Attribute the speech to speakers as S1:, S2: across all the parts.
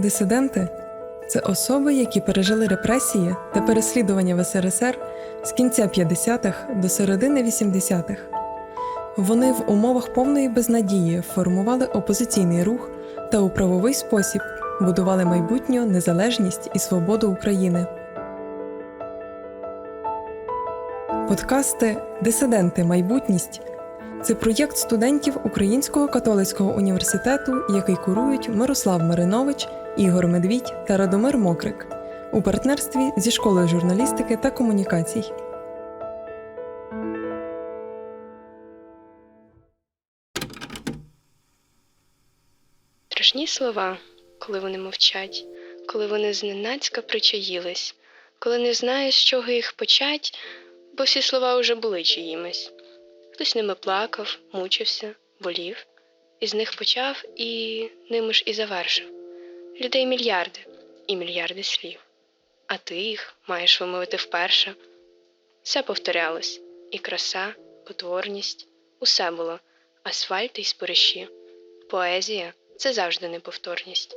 S1: Дисиденти це особи, які пережили репресії та переслідування в СРСР з кінця 50-х до середини 80-х. Вони в умовах повної безнадії формували опозиційний рух та у правовий спосіб будували майбутню незалежність і свободу України. Подкасти Дисиденти Майбутність це проєкт студентів Українського католицького університету, який курують Мирослав Маринович, Ігор Медвідь та Радомир Мокрик у партнерстві зі школою журналістики та комунікацій.
S2: Страшні слова, коли вони мовчать, коли вони зненацька причаїлись, коли не знаєш, з чого їх почать, бо всі слова уже були чиїмись. Хтось ними плакав, мучився, болів, і з них почав і ними ж і завершив. Людей мільярди і мільярди слів. А ти їх маєш вимовити вперше. Все повторялось і краса, потворність, усе було, асфальт і спориші. Поезія це завжди неповторність,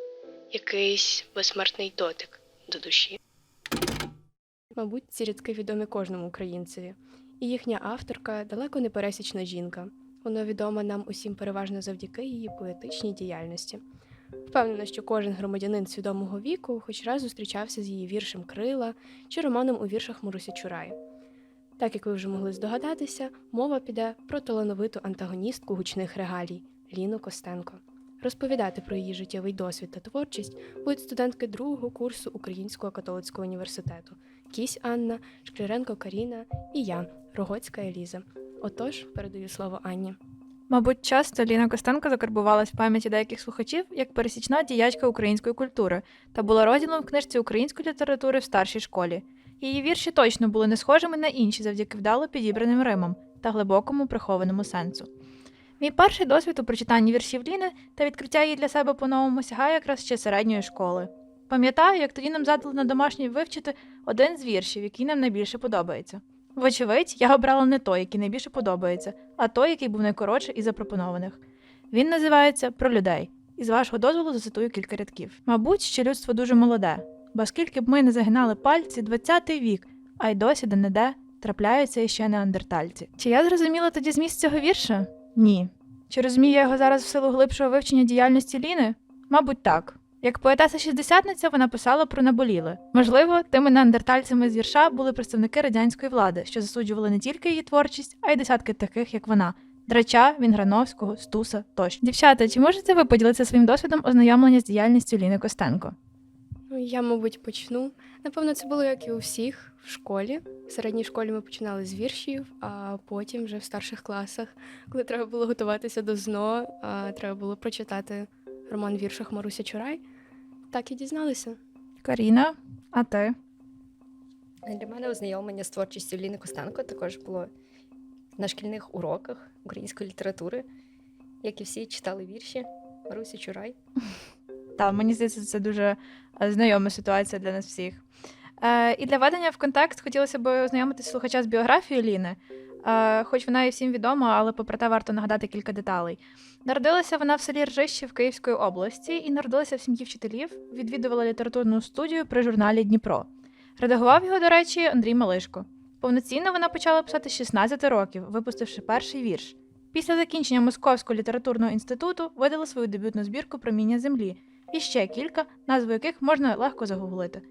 S2: якийсь безсмертний дотик до душі. Мабуть, ці рядки відомі кожному українцеві, і їхня авторка далеко не пересічна жінка. Вона відома нам усім переважно завдяки її поетичній діяльності. Впевнена, що кожен громадянин свідомого віку хоч раз зустрічався з її віршем Крила чи романом у віршах Марусі Чурай. Так як ви вже могли здогадатися, мова піде про талановиту антагоністку гучних регалій Ліну Костенко. Розповідати про її життєвий досвід та творчість будуть студентки другого курсу Українського католицького університету Кісь Анна, Шкляренко Каріна і я, Рогоцька Еліза. Отож, передаю слово Анні.
S3: Мабуть, часто Ліна Костенко закарбувалась в пам'яті деяких слухачів як пересічна діячка української культури та була розділом в книжці української літератури в старшій школі. Її вірші точно були не схожими на інші завдяки вдало підібраним римам та глибокому прихованому сенсу. Мій перший досвід у прочитанні віршів Ліни та відкриття її для себе по-новому сягає якраз ще середньої школи. Пам'ятаю, як тоді нам задали на домашній вивчити один з віршів, який нам найбільше подобається. Вочевидь, я обрала не той, який найбільше подобається, а той, який був найкоротший із запропонованих. Він називається Про людей, і з вашого дозволу зацитую кілька рядків. Мабуть, ще людство дуже молоде, бо скільки б ми не загинали пальці, 20-й вік, а й досі де не де трапляються іще неандертальці. Чи я зрозуміла тоді зміст цього вірша? Ні. Чи розумію я його зараз в силу глибшого вивчення діяльності Ліни? Мабуть, так. Як поетеса шістдесятниця вона писала про наболіле. Можливо, тими неандертальцями з вірша були представники радянської влади, що засуджували не тільки її творчість, а й десятки таких, як вона. Драча, Вінграновського, Стуса тощо. Дівчата, чи можете ви поділитися своїм досвідом ознайомлення з діяльністю Ліни Костенко?
S2: Ну, я, мабуть, почну. Напевно, це було як і у всіх в школі. В середній школі ми починали з віршів, а потім вже в старших класах, коли треба було готуватися до ЗНО, треба було прочитати роман в віршах Маруся Чурай. Так і дізналися.
S3: Каріна, а ти?
S4: Для мене ознайомлення з творчістю Ліни Костенко також було на шкільних уроках української літератури, як і всі читали вірші Марусі Чурай.
S3: Так, мені здається, це дуже е, знайома ситуація для нас всіх. Е, і для ведення в контекст хотілося б ознайомити слухача з біографією Ліни, хоч вона і всім відома, але попри те варто нагадати кілька деталей. Народилася вона в селі Ржищів Київської області і народилася в сім'ї вчителів, відвідувала літературну студію при журналі Дніпро. Редагував його, до речі, Андрій Малишко. Повноцінно вона почала писати з 16 років, випустивши перший вірш. Після закінчення Московського літературного інституту видала свою дебютну збірку Проміння землі і ще кілька, назви яких можна легко загуглити.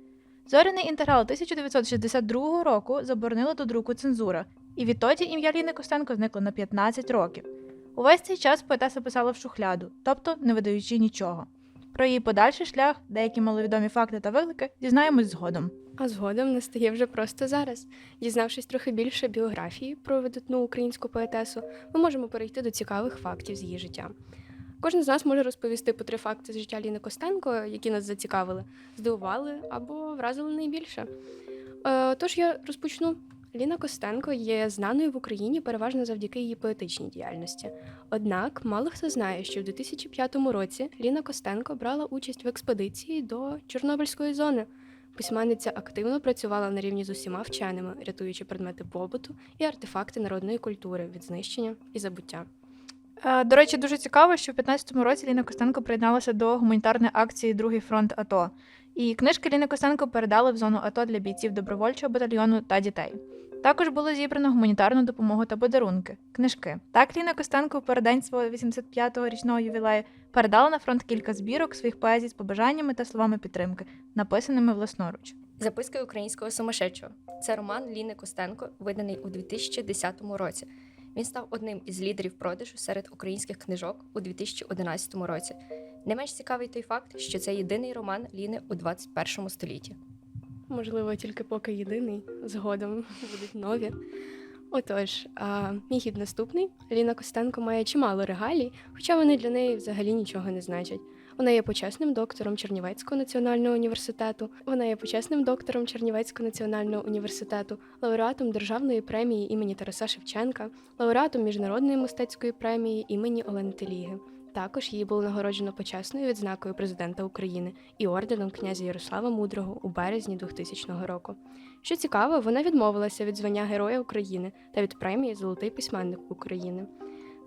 S3: Зоряний інтеграл 1962 року заборонила до друку цензура, і відтоді ім'я Ліни Костенко зникло на 15 років. Увесь цей час поетеса писала в шухляду, тобто не видаючи нічого. Про її подальший шлях, деякі маловідомі факти та виклики дізнаємось згодом.
S2: А згодом настає вже просто зараз. Дізнавшись трохи більше біографії про видатну українську поетесу, ми можемо перейти до цікавих фактів з її життя. Кожен з нас може розповісти по три факти з життя Ліни Костенко, які нас зацікавили, здивували або вразили найбільше. Е, тож я розпочну. Ліна Костенко є знаною в Україні переважно завдяки її поетичній діяльності. Однак мало хто знає, що в 2005 році Ліна Костенко брала участь в експедиції до Чорнобильської зони. Письменниця активно працювала на рівні з усіма вченими, рятуючи предмети побуту і артефакти народної культури від знищення і забуття.
S3: Е, До речі, дуже цікаво, що в 15-му році Ліна Костенко приєдналася до гуманітарної акції Другий фронт АТО. І книжки Ліни Костенко передали в зону АТО для бійців добровольчого батальйону та дітей. Також було зібрано гуманітарну допомогу та подарунки книжки. Так Ліна Костенко в переддень свого 85-го річного ювілею передала на фронт кілька збірок своїх поезій з побажаннями та словами підтримки, написаними власноруч.
S4: Записки українського сумасшедшого. Це роман Ліни Костенко, виданий у 2010 році. Він став одним із лідерів продажу серед українських книжок у 2011 році. Не менш цікавий той факт, що це єдиний роман Ліни у 21 столітті.
S2: Можливо, тільки поки єдиний, згодом будуть нові. Отож, а, мій хід наступний. Ліна Костенко має чимало регалій, хоча вони для неї взагалі нічого не значать. Вона є почесним доктором Чернівецького національного університету. Вона є почесним доктором Чернівецького національного університету, лауреатом державної премії імені Тараса Шевченка, лауреатом міжнародної мистецької премії імені Олени Теліги. Також її було нагороджено почесною відзнакою президента України і орденом князя Ярослава Мудрого у березні 2000 року. Що цікаво, вона відмовилася від звання Героя України та від премії Золотий письменник України.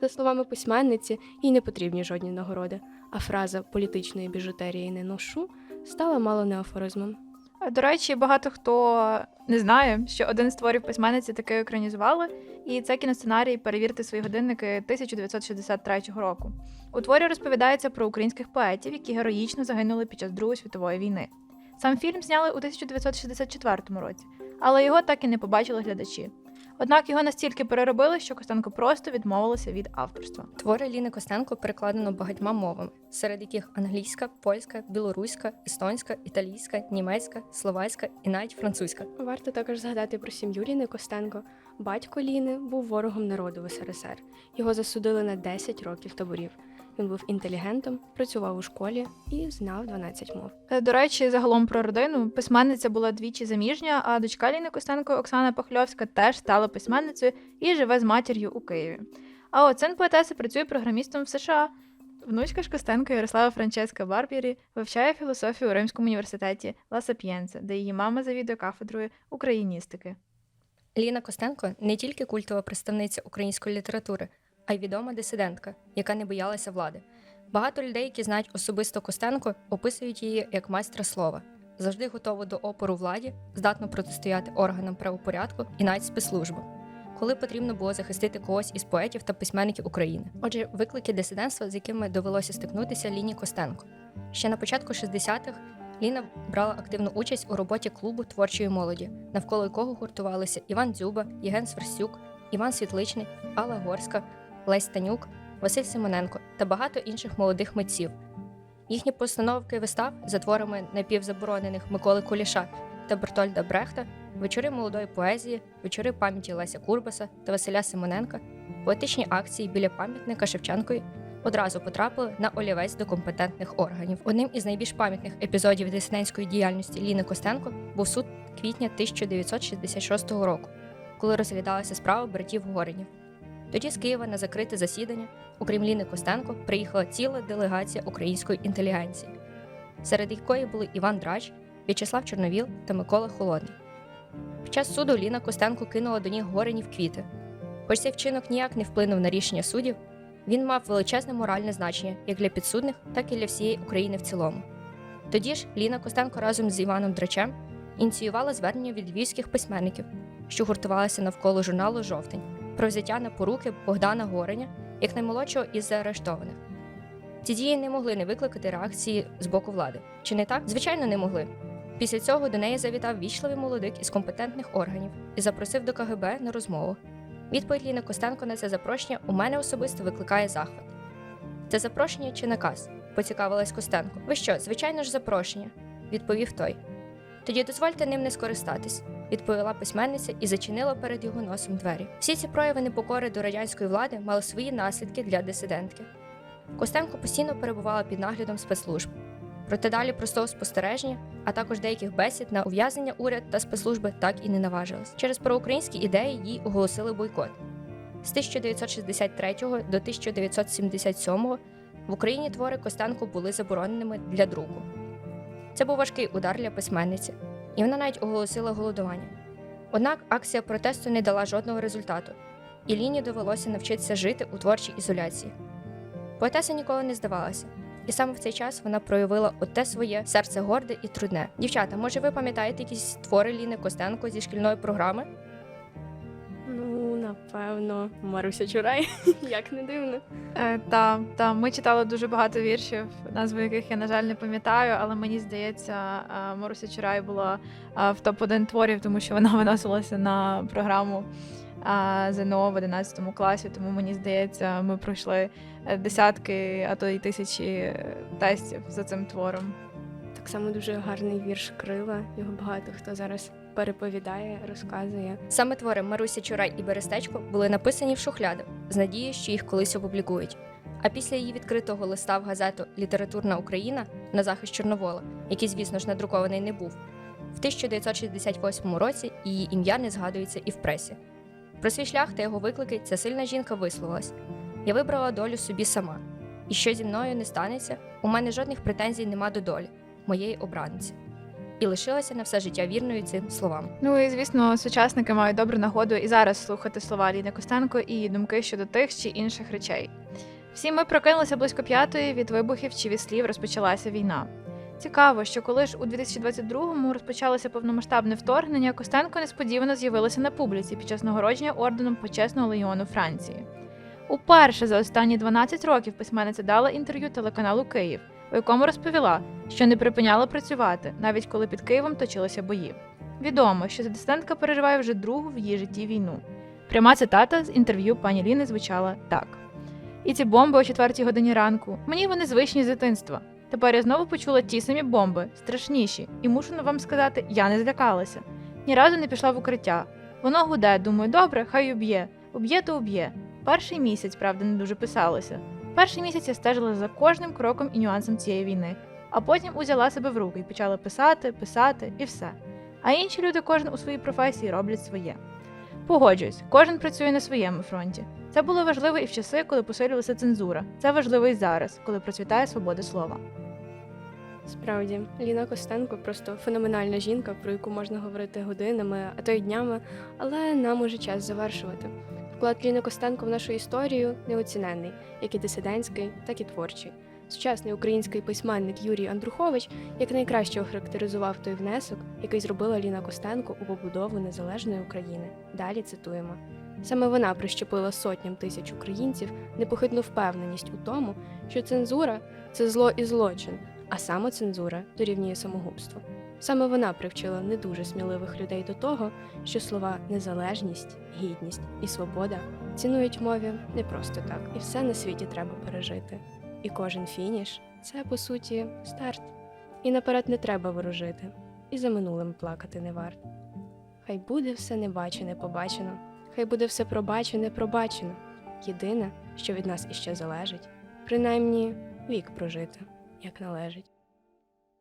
S2: За словами письменниці, їй не потрібні жодні нагороди, а фраза політичної біжутерії не ношу стала мало не афоризмом.
S3: Е, До речі, багато хто не знає, що один з творів письменниці таки екранізували, і це кіносценарій Перевірте свої годинники 1963 року. У творі розповідається про українських поетів, які героїчно загинули під час Другої світової війни. Сам фільм зняли у 1964 році, але його так і не побачили глядачі. Однак його настільки переробили, що Костенко просто відмовилася від авторства.
S4: Твори Ліни Костенко перекладено багатьма мовами, серед яких англійська, польська, білоруська, естонська, італійська, німецька, словацька і навіть французька.
S2: Варто також згадати про сім'ю Ліни Костенко. Батько Ліни був ворогом народу в СРСР. Його засудили на 10 років таборів. Він був інтелігентом, працював у школі і знав 12 мов.
S3: Е, До речі, загалом про родину письменниця була двічі заміжня, а дочка Ліни Костенко Оксана Пахльовська теж стала письменницею і живе з матір'ю у Києві. А от син поетеси працює програмістом в США. Внучка ж Костенко Ярослава Франческа Барбірі вивчає філософію у Римському університеті Ла Сапієнце, де її мама завідує кафедрою україністики.
S4: Ліна Костенко не тільки культова представниця української літератури, а й відома дисидентка, яка не боялася влади. Багато людей, які знають особисто Костенко, описують її як майстра слова, завжди готову до опору владі, здатну протистояти органам правопорядку і навіть спецслужбам, коли потрібно було захистити когось із поетів та письменників України. Отже, виклики дисидентства, з якими довелося стикнутися Ліні Костенко. Ще на початку 60-х Ліна брала активну участь у роботі клубу творчої молоді, навколо якого гуртувалися Іван Дзюба, Єген Сверстюк, Іван Світличний, Алла Горська, Лесь Танюк, Василь Симоненко та багато інших молодих митців. Їхні постановки вистав за творами напівзаборонених Миколи Куліша та Бертольда Брехта, вечори молодої поезії, вечори пам'яті Леся Курбаса та Василя Симоненка, поетичні акції біля пам'ятника Шевченкові одразу потрапили на олівець до компетентних органів. Одним із найбільш пам'ятних епізодів дисидентської діяльності Ліни Костенко був суд квітня 1966 року, коли розглядалася справа братів Горинів. Тоді з Києва на закрите засідання, окрім Ліни Костенко, приїхала ціла делегація української інтелігенції, серед якої були Іван Драч, В'ячеслав Чорновіл та Микола Холодний. Під час суду Ліна Костенко кинула до ніг Горинів квіти. Хоч цей вчинок ніяк не вплинув на рішення суддів, він мав величезне моральне значення як для підсудних, так і для всієї України в цілому. Тоді ж Ліна Костенко разом з Іваном Драчем ініціювала звернення від львівських письменників, що гуртувалися навколо журналу Жовтень про взяття на поруки Богдана Гореня як наймолодшого із заарештованих. Ці дії не могли не викликати реакції з боку влади. Чи не так? Звичайно, не могли. Після цього до неї завітав вічливий молодик із компетентних органів і запросив до КГБ на розмову. Відповідь Ліни Костенко на це запрошення у мене особисто викликає захват. Це запрошення чи наказ? поцікавилась Костенко. Ви що, звичайно ж, запрошення, відповів той. Тоді дозвольте ним не скористатись, відповіла письменниця і зачинила перед його носом двері. Всі ці прояви непокори до радянської влади мали свої наслідки для дисидентки. Костенко постійно перебувала під наглядом спецслужб. Проте далі простого спостереження, а також деяких бесід на ув'язнення уряд та спецслужби так і не наважились. Через проукраїнські ідеї їй оголосили бойкот. З 1963 до 1977 в Україні твори Костенко були забороненими для друку. Це був важкий удар для письменниці, і вона навіть оголосила голодування. Однак акція протесту не дала жодного результату, і Ліні довелося навчитися жити у творчій ізоляції. Поетеса ніколи не здавалася, і саме в цей час вона проявила оте своє серце горде і трудне. Дівчата, може, ви пам'ятаєте якісь твори Ліни Костенко зі шкільної програми?
S2: Напевно, Маруся Чурай, як не дивно.
S3: Е, та, та ми читали дуже багато віршів, назву яких я, на жаль, не пам'ятаю, але мені здається, е, Маруся Чурай була е, в топ-1 творів, тому що вона виносилася на програму е, ЗНО в 11 класі. Тому мені здається, ми пройшли е, десятки, а то й тисячі тестів за цим твором.
S2: Так само дуже гарний вірш Крила. Його багато хто зараз переповідає, розказує.
S4: Саме твори Маруся Чурай і Берестечко були написані в шухляду з надією, що їх колись опублікують. А після її відкритого листа в газету Літературна Україна на захист Чорновола, який, звісно ж, надрукований не був, в 1968 році її ім'я не згадується і в пресі. Про свій шлях та його виклики ця сильна жінка висловилась: Я вибрала долю собі сама, і що зі мною не станеться, у мене жодних претензій нема до долі, моєї обраниці. І лишилася на все життя вірною цим словам.
S3: Ну і звісно, сучасники мають добру нагоду і зараз слухати слова Ліни Костенко і її думки щодо тих чи інших речей. Всі ми прокинулися близько п'ятої від вибухів чи від слів розпочалася війна. Цікаво, що коли ж у 2022-му розпочалося повномасштабне вторгнення, Костенко несподівано з'явилася на публіці під час нагородження орденом почесного легіону Франції. Уперше за останні 12 років письменниця дала інтерв'ю телеканалу Київ, у якому розповіла, що не припиняла працювати, навіть коли під Києвом точилися бої. Відомо, що дисидентка переживає вже другу в її житті війну. Пряма цитата з інтерв'ю пані Ліни звучала так: І ці бомби о четвертій годині ранку. Мені вони звичні з дитинства. Тепер я знову почула ті самі бомби, страшніші, і мушу вам сказати, я не злякалася. Ні разу не пішла в укриття. Воно гуде, думаю, добре, хай уб'є. Уб'є, то уб'є. Перший місяць, правда, не дуже писалося. Перший місяць я стежила за кожним кроком і нюансом цієї війни, а потім узяла себе в руки і почала писати, писати і все. А інші люди, кожен у своїй професії роблять своє. Погоджуюсь, кожен працює на своєму фронті. Це було важливо і в часи, коли посилювалася цензура. Це важливо і зараз, коли процвітає свобода слова.
S2: Справді, Ліна Костенко просто феноменальна жінка, про яку можна говорити годинами, а то й днями, але нам уже час завершувати. Вклад Ліни Костенко в нашу історію неоціненний, як і дисидентський, так і творчий. Сучасний український письменник Юрій Андрухович як найкраще охарактеризував той внесок, який зробила Ліна Костенко у побудову незалежної України. Далі цитуємо. Саме вона прищепила сотням тисяч українців непохитну впевненість у тому, що цензура це зло і злочин, а самоцензура дорівнює самогубству. Саме вона привчила не дуже сміливих людей до того, що слова незалежність, гідність і свобода цінують мові не просто так, і все на світі треба пережити. І кожен фініш це по суті старт. І наперед не треба ворожити, і за минулим плакати не варт. Хай буде все небачене побачено, хай буде все пробачене пробачено. Єдине, що від нас іще залежить, принаймні вік прожити, як належить.